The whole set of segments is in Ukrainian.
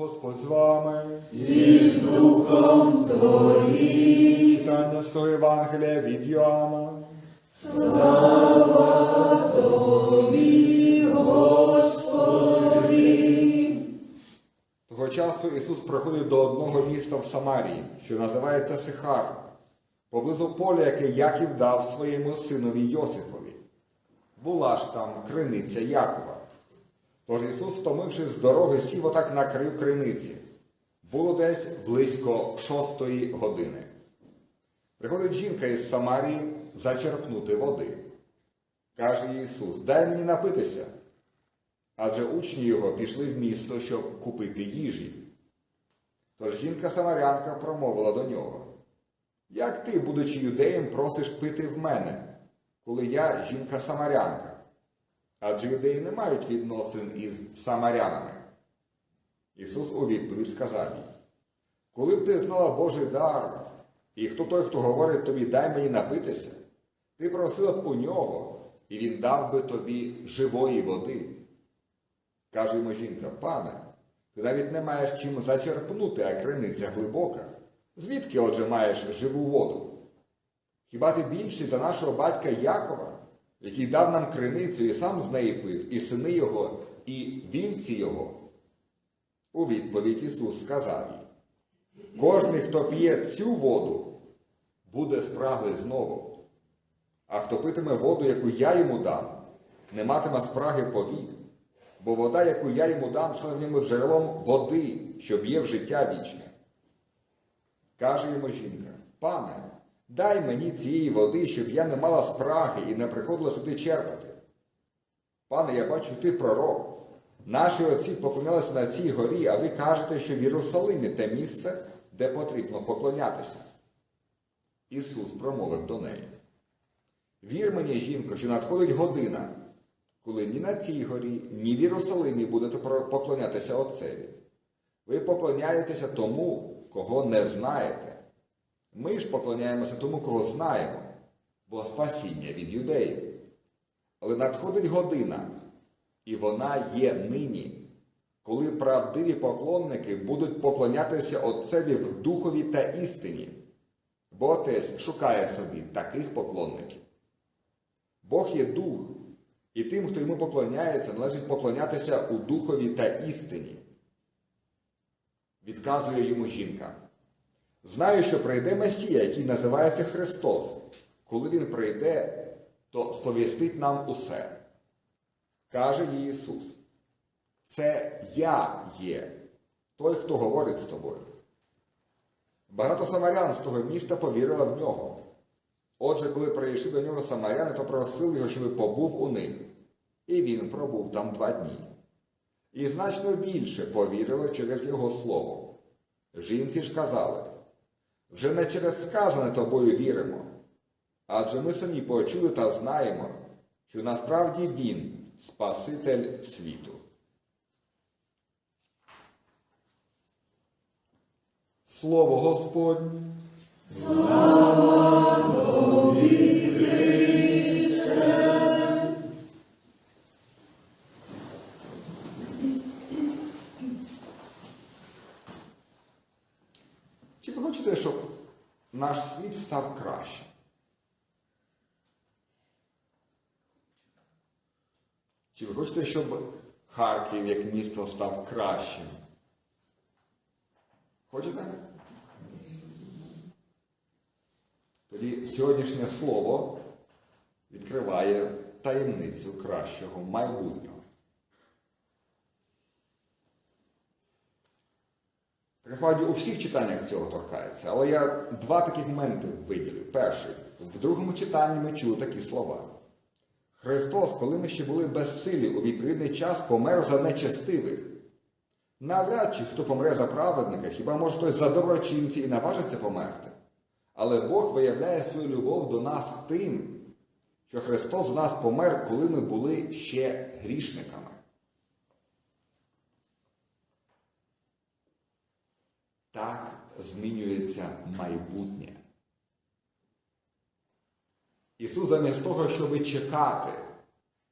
Господь з вами. і з Духом Твоїм. Читання з того Євангелія від Йоанна. Того часу Ісус приходить до одного міста в Самарії, що називається Сихар, поблизу поля, яке Яків дав своєму синові Йосифові. Була ж там криниця Якова. Тож Ісус, втомившись з дороги, сів отак на краю криниці. Було десь близько шостої години. Приходить жінка із Самарії зачерпнути води. Каже Ісус, дай мені напитися. Адже учні його пішли в місто, щоб купити їжі. Тож жінка Самарянка промовила до нього: Як ти, будучи юдеєм, просиш пити в мене, коли я жінка Самарянка? Адже юдеї не мають відносин із самарянами. Ісус у відповідь сказав їй, коли б ти знала Божий дар, і хто той, хто говорить тобі, дай мені напитися, ти просила б у нього, і він дав би тобі живої води. Каже йому жінка, пане, ти навіть не маєш чим зачерпнути, а криниця глибока. Звідки, отже, маєш живу воду? Хіба ти більший за нашого батька Якова, який дав нам криницю і сам з неї пив, і сини його, і вівці його? У відповідь Ісус сказав їй, кожний, хто п'є цю воду, буде спраглий знову. А хто питиме воду, яку я йому дам, не матиме спраги повік, бо вода, яку я йому дам, стане в ньому джерелом води, що б'є в життя вічне. Каже йому жінка, пане, дай мені цієї води, щоб я не мала спраги і не приходила сюди черпати. Пане, я бачу, ти пророк. Наші отці поклонялися на цій горі, а ви кажете, що в Єрусалимі те місце, де потрібно поклонятися. Ісус промовив до неї. Вір мені, жінко, що надходить година, коли ні на цій горі, ні в Єрусалимі будете поклонятися Отцеві. Ви поклоняєтеся тому, кого не знаєте. Ми ж поклоняємося тому, кого знаємо, бо спасіння від юдеїв. Але надходить година, і вона є нині, коли правдиві поклонники будуть поклонятися Отцеві в духові та істині, бо Отець шукає собі таких поклонників. Бог є дух, і тим, хто йому поклоняється, належить поклонятися у духові та істині. Відказує йому жінка. Знаю, що прийде Месія, який називається Христос. Коли Він прийде, то сповістить нам усе. Каже їй Ісус. Це я є, той, хто говорить з тобою. Багато самарян з того міста повірили в нього. Отже, коли прийшли до нього самаряни, то просили його, щоб побув у них. І він пробув там два дні. І значно більше повірили через його слово. Жінці ж казали, вже не через сказане тобою віримо, адже ми самі почули та знаємо, що насправді він Спаситель світу. Слово Господнє. Чи ви хочете, щоб Харків як місто став кращим? Хочете? Тоді сьогоднішнє слово відкриває таємницю кращого майбутнього. Насправді у всіх читаннях цього торкається, але я два таких моменти виділю. Перший, в другому читанні ми чули такі слова. Христос, коли ми ще були безсилі у відповідний час, помер за нечестивих. Навряд чи хто помре за праведника, хіба може хтось за доброчинці і наважиться померти. Але Бог виявляє свою любов до нас тим, що Христос за нас помер, коли ми були ще грішниками. Так змінюється майбутнє. Ісус замість того, щоб чекати,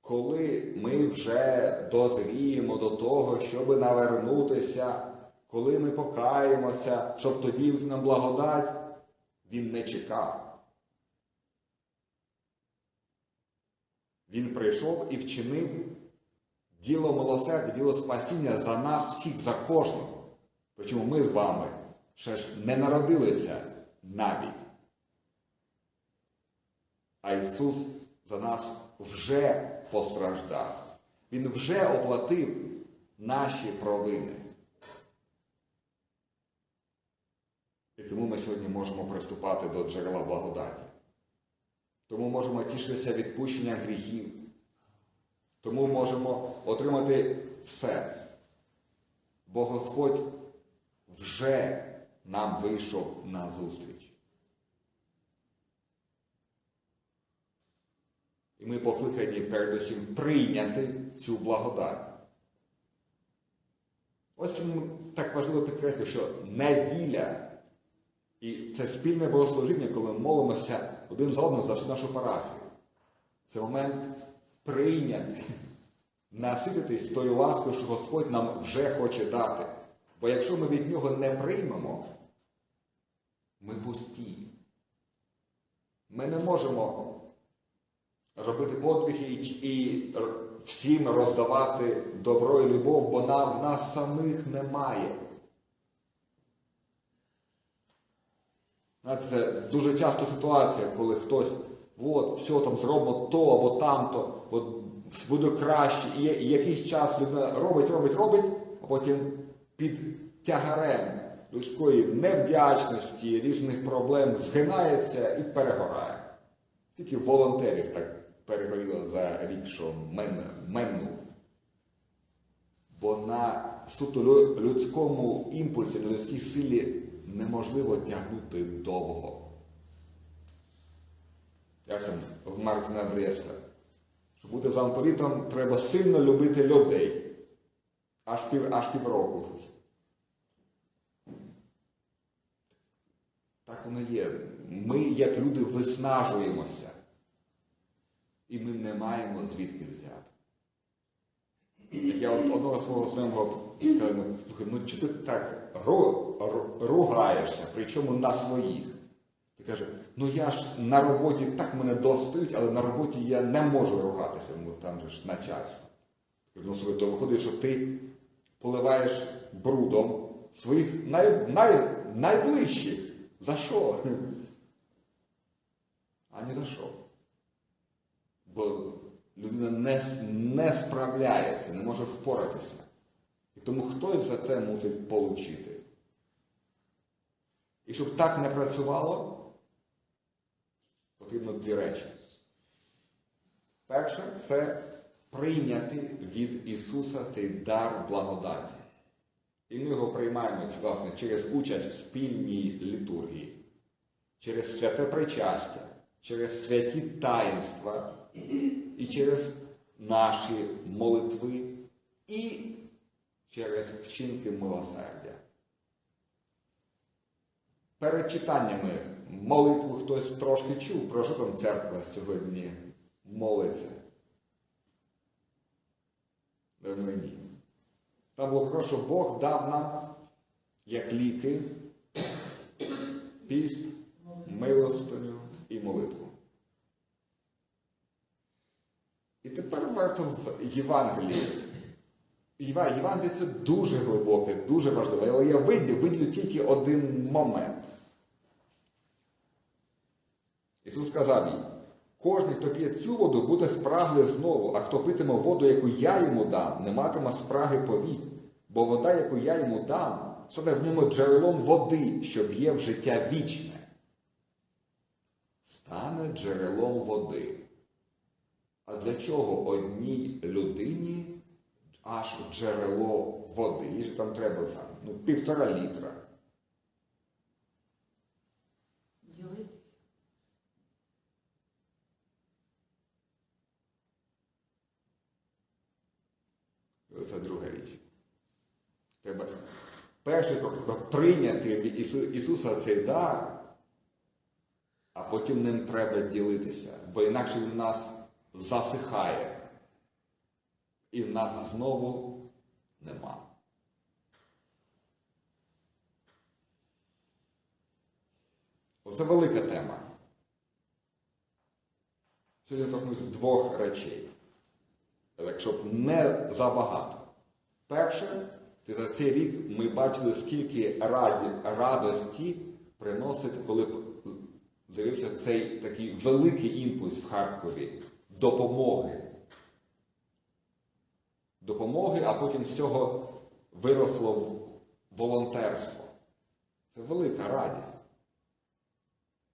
коли ми вже дозріємо до того, щоб навернутися коли ми покаємося, щоб тоді нам благодать, він не чекав. Він прийшов і вчинив діло милосердя, діло спасіння за нас всіх, за кожного. Причому ми з вами ще ж не народилися навіть. А Ісус за нас вже постраждав. Він вже оплатив наші провини. І тому ми сьогодні можемо приступати до джерела благодаті. Тому можемо тішитися відпущення гріхів. Тому можемо отримати все. Бо Господь вже нам вийшов на зустріч. І ми покликані передусім прийняти цю благодать. Ось чому так важливо підкреслити, що неділя і це спільне богослужіння, коли ми молимося один за одним за всю нашу парафію. Це момент прийняти, насититись тою ласкою, що Господь нам вже хоче дати. Бо якщо ми від нього не приймемо, ми пусті. Ми не можемо робити подвиги і, всім роздавати добро і любов, бо нам в нас самих немає. Це дуже часто ситуація, коли хтось от, все там зробимо то або тамто, от буде краще. І, і якийсь час людина робить, робить, робить, а потім під тягарем людської невдячності, різних проблем згинається і перегорає. Тільки волонтерів так перегоріло за рік, що мен, меннув. Бо на суто людському імпульсі, на людській силі неможливо тягнути довго. Як там в Мартина Бреста? Щоб бути замполітом, треба сильно любити людей. Аж пів, аж півроку. Так воно є. Ми, як люди, виснажуємося. І ми не маємо звідки взяти. Так я одного свого знайомого кажу, слухай, ну чого ти так ру- ру- ругаєшся, причому на своїх? Ти каже, ну я ж на роботі так мене достають, але на роботі я не можу ругатися, ну там же ж начальство. Ну, слухай, то виходить, що ти поливаєш брудом своїх най, най, найближчих. За що? А ні за що. Бо людина не, не справляється, не може впоратися. І тому хтось за це мусить получити. І щоб так не працювало, потрібно дві речі. Перше це прийняти від Ісуса цей дар благодаті. І ми його приймаємо власне, через участь в спільній літургії, через святе причастя, через святі таїнства і через наші молитви і через вчинки милосердя. Перед читаннями молитву хтось трошки чув, про що там церква сьогодні молиться. Мені. Там було про що Бог дав нам як ліки піст, милостиню і молитву. І тепер варто в Євангелії. Євангеліє це дуже глибоке, дуже важливе, але я виділю, виділю тільки один момент. Ісус сказав їй, кожен, хто п'є цю воду, буде спраглий знову, а хто питиме воду, яку я йому дам, не матиме спраги повік. Бо вода, яку я йому дам, стане в ньому джерелом води, що б'є в життя вічне. Стане джерелом води. А для чого одній людині аж джерело води? Їй же там треба там, ну, півтора літра. Ділитись. Це друга річ. Треба перший крок треба прийняти від Ісу- Ісуса цей дар, а потім ним треба ділитися, бо інакше він нас засихає. І нас знову нема. Оце велика тема. Сьогодні торкнусь двох речей. Якщо б не забагато. Перше, за цей рік ми бачили, скільки раді, радості приносить, коли б з'явився цей такий великий імпульс в Харкові допомоги. Допомоги, а потім з цього виросло волонтерство. Це велика радість.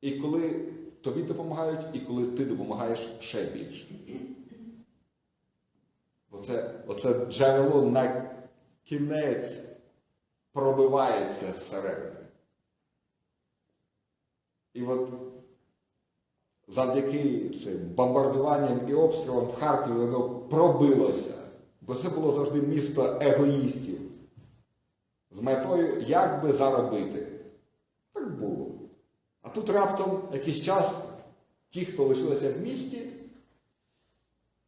І коли тобі допомагають, і коли ти допомагаєш ще більше. Оце, оце джерело на кінець пробивається зсередини. І от завдяки цим бомбардуванням і обстрілам в Харкові воно пробилося. Бо це було завжди місто егоїстів. З метою, як би заробити. Так було. А тут раптом якийсь час ті, хто лишилися в місті,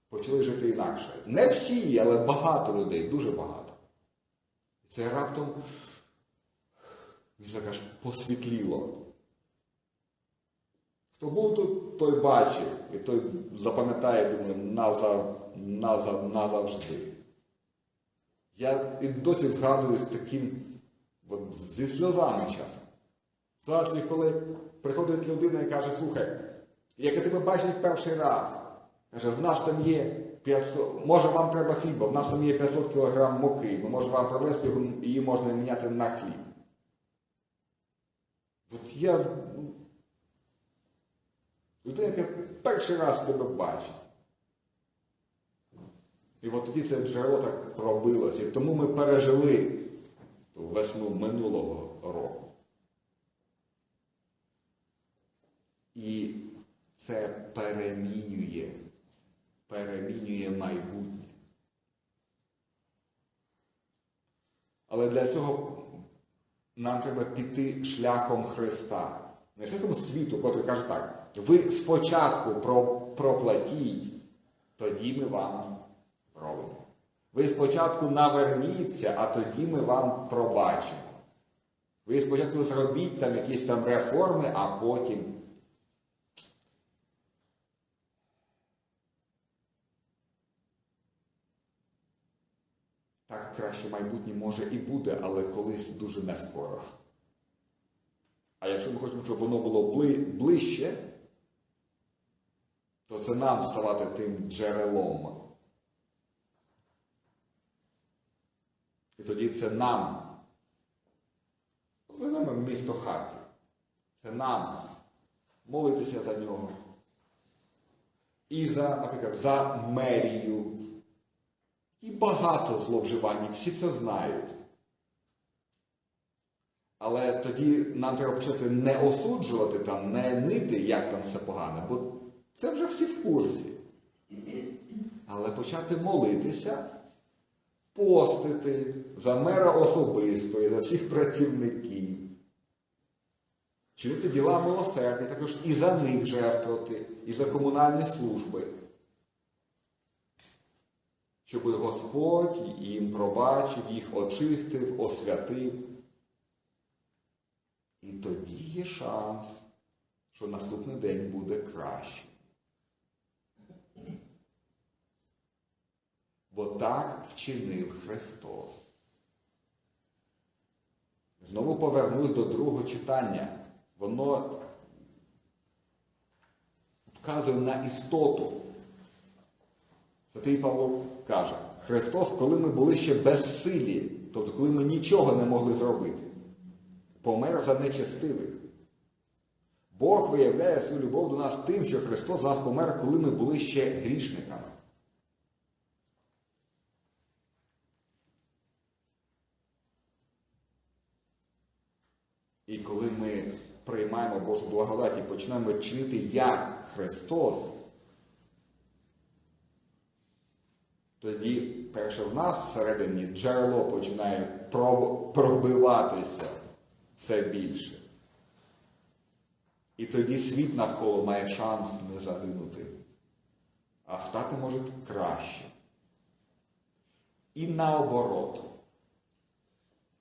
почали жити інакше. Не всі, але багато людей, дуже багато. І це раптом мені так аж посвітліло. Хто був тут, той бачив, і той запам'ятає, думаю, назав, назав, назавжди. Я і досі згадую з таким, от, зі сльозами часом. Ситуації, коли приходить людина і каже, слухай, як я тебе бачить перший раз, каже, в нас там є 500, може вам треба хліба, в нас там є 500 кг муки, ми можемо вам привезти її можна міняти на хліб. От я ну, людина, яка перший раз тебе бачить. І от тоді це джерело так пробилося. І тому ми пережили весну минулого року. І це перемінює, перемінює майбутнє. Але для цього нам треба піти шляхом Христа. Не шляхом світу, котрий каже так, ви спочатку проплатіть, тоді ми вам робимо. Ви спочатку наверніться, а тоді ми вам пробачимо. Ви спочатку зробіть там якісь там реформи, а потім. Так краще майбутнє може і буде, але колись дуже нескоро. А якщо ми хочемо, щоб воно було ближче, то це нам ставати тим джерелом. І тоді це нам. Винемо місто Харків. Це нам молитися за нього. І за, наприклад, за мерію. І багато зловживань, всі це знають. Але тоді нам треба почати не осуджувати там, не нити, як там все погано, бо це вже всі в курсі. Але почати молитися, постити за мера особисто і за всіх працівників. Чинити діла милосердя, також і за них жертвувати, і за комунальні служби. Щоб Господь їм пробачив, їх очистив, освятив. І тоді є шанс, що наступний день буде краще. Бо так вчинив Христос. Знову повернусь до другого читання. Воно вказує на істоту. Святий Павло каже, Христос, коли ми були ще безсилі, тобто коли ми нічого не могли зробити, помер за нечестивих. Бог виявляє свою любов до нас тим, що Христос за нас помер, коли ми були ще грішниками. І коли ми приймаємо Божу благодать і починаємо чинити як Христос, тоді перше в нас всередині джерело починає пробиватися все більше. І тоді світ навколо має шанс не загинути, а стати може краще. І наоборот.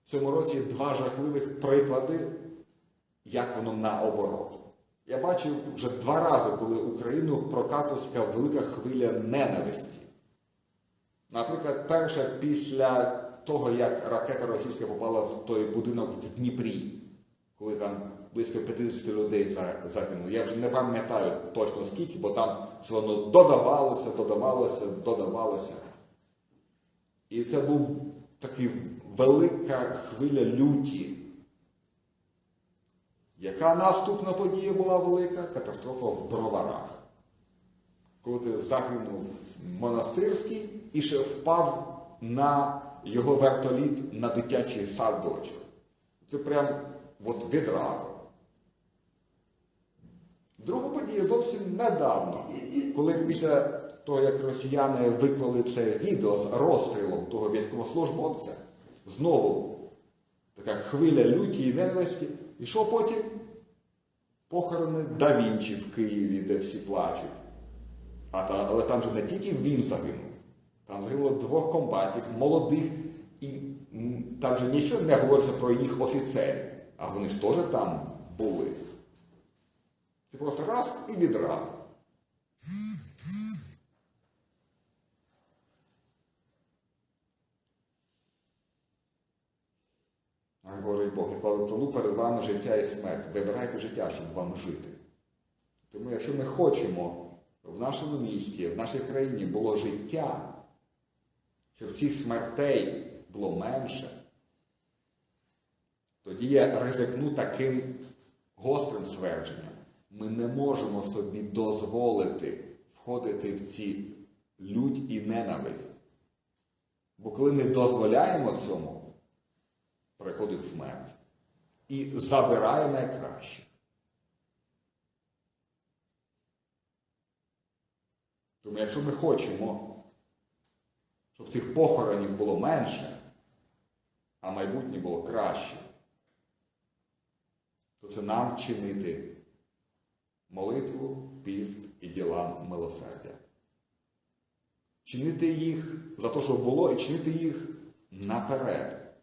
В цьому році два жахливих приклади, як воно наоборот. Я бачив вже два рази, коли Україну прокатувала велика хвиля ненависті. Наприклад, перша після того, як ракета російська попала в той будинок в Дніпрі, коли там близько 50 людей загинуло. Я вже не пам'ятаю точно скільки, бо там все одно додавалося, додавалося, додавалося. І це був така велика хвиля люті. Яка наступна подія була велика? Катастрофа в броварах. Коли ти загинув монастирський і ще впав на його вертоліт на дитячий садочок. Це прям от відразу. Подія зовсім недавно, коли після того, як росіяни виклали це відео з розстрілом того військовослужбовця, знову така хвиля люті і ненависті. І що потім? Похорони да Вінчі в Києві, де всі плачуть. Та, але там же не тільки він загинув, там загинуло двох комбатів, молодих, і там же нічого не говориться про їх офіцерів, а вони ж теж там були. Це просто раз і відразу. Божий Бог, я кладу кладу перед вами життя і смерть. Вибирайте життя, щоб вам жити. Тому якщо ми хочемо в нашому місті, в нашій країні було життя, щоб цих смертей було менше, тоді я ризикну таким гострим ствердженням. Ми не можемо собі дозволити входити в ці лють і ненависть. Бо коли ми дозволяємо цьому, приходить смерть і забирає найкраще. Тому якщо ми хочемо, щоб цих похоронів було менше, а майбутнє було краще, то це нам чинити молитву, піст і діла милосердя. Чинити їх за те, що було, і чинити їх наперед,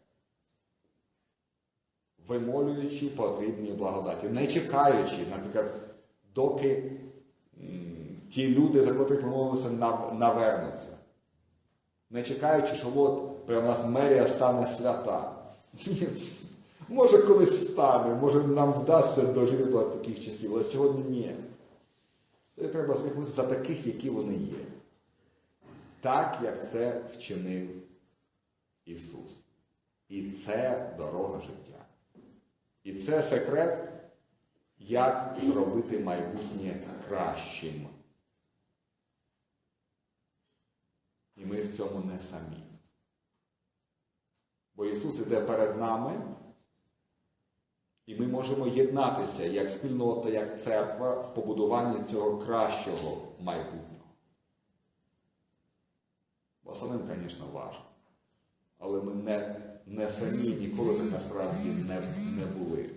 вимолюючи потрібні благодаті, не чекаючи, наприклад, доки ті люди, за котрих ми молимося, навернуться. Не чекаючи, що от прямо нас мерія стане свята. Може колись стане, може нам вдасться дожити до таких часів, але сьогодні ні. Треба звернутися за таких, які вони є. Так, як це вчинив Ісус. І це дорога життя. І це секрет, як зробити майбутнє кращим. І ми в цьому не самі. Бо Ісус іде перед нами, і ми можемо єднатися як спільнота, як церква в побудуванні цього кращого майбутнього. Бо самим, звісно, важко. Але ми не, не самі ніколи так насправді не, не були.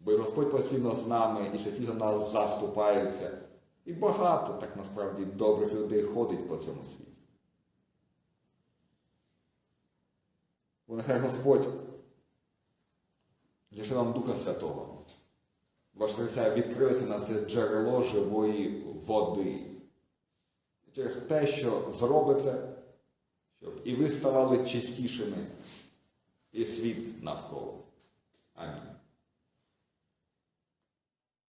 Бо і Господь постійно з нами, і святі за нас заступаються. І багато так насправді добрих людей ходить по цьому світі. Бо нехай Господь нам Духа Святого. Ваше серця відкрилися на це джерело живої води. Через те, що зробите, щоб і ви ставали чистішими, і світ навколо.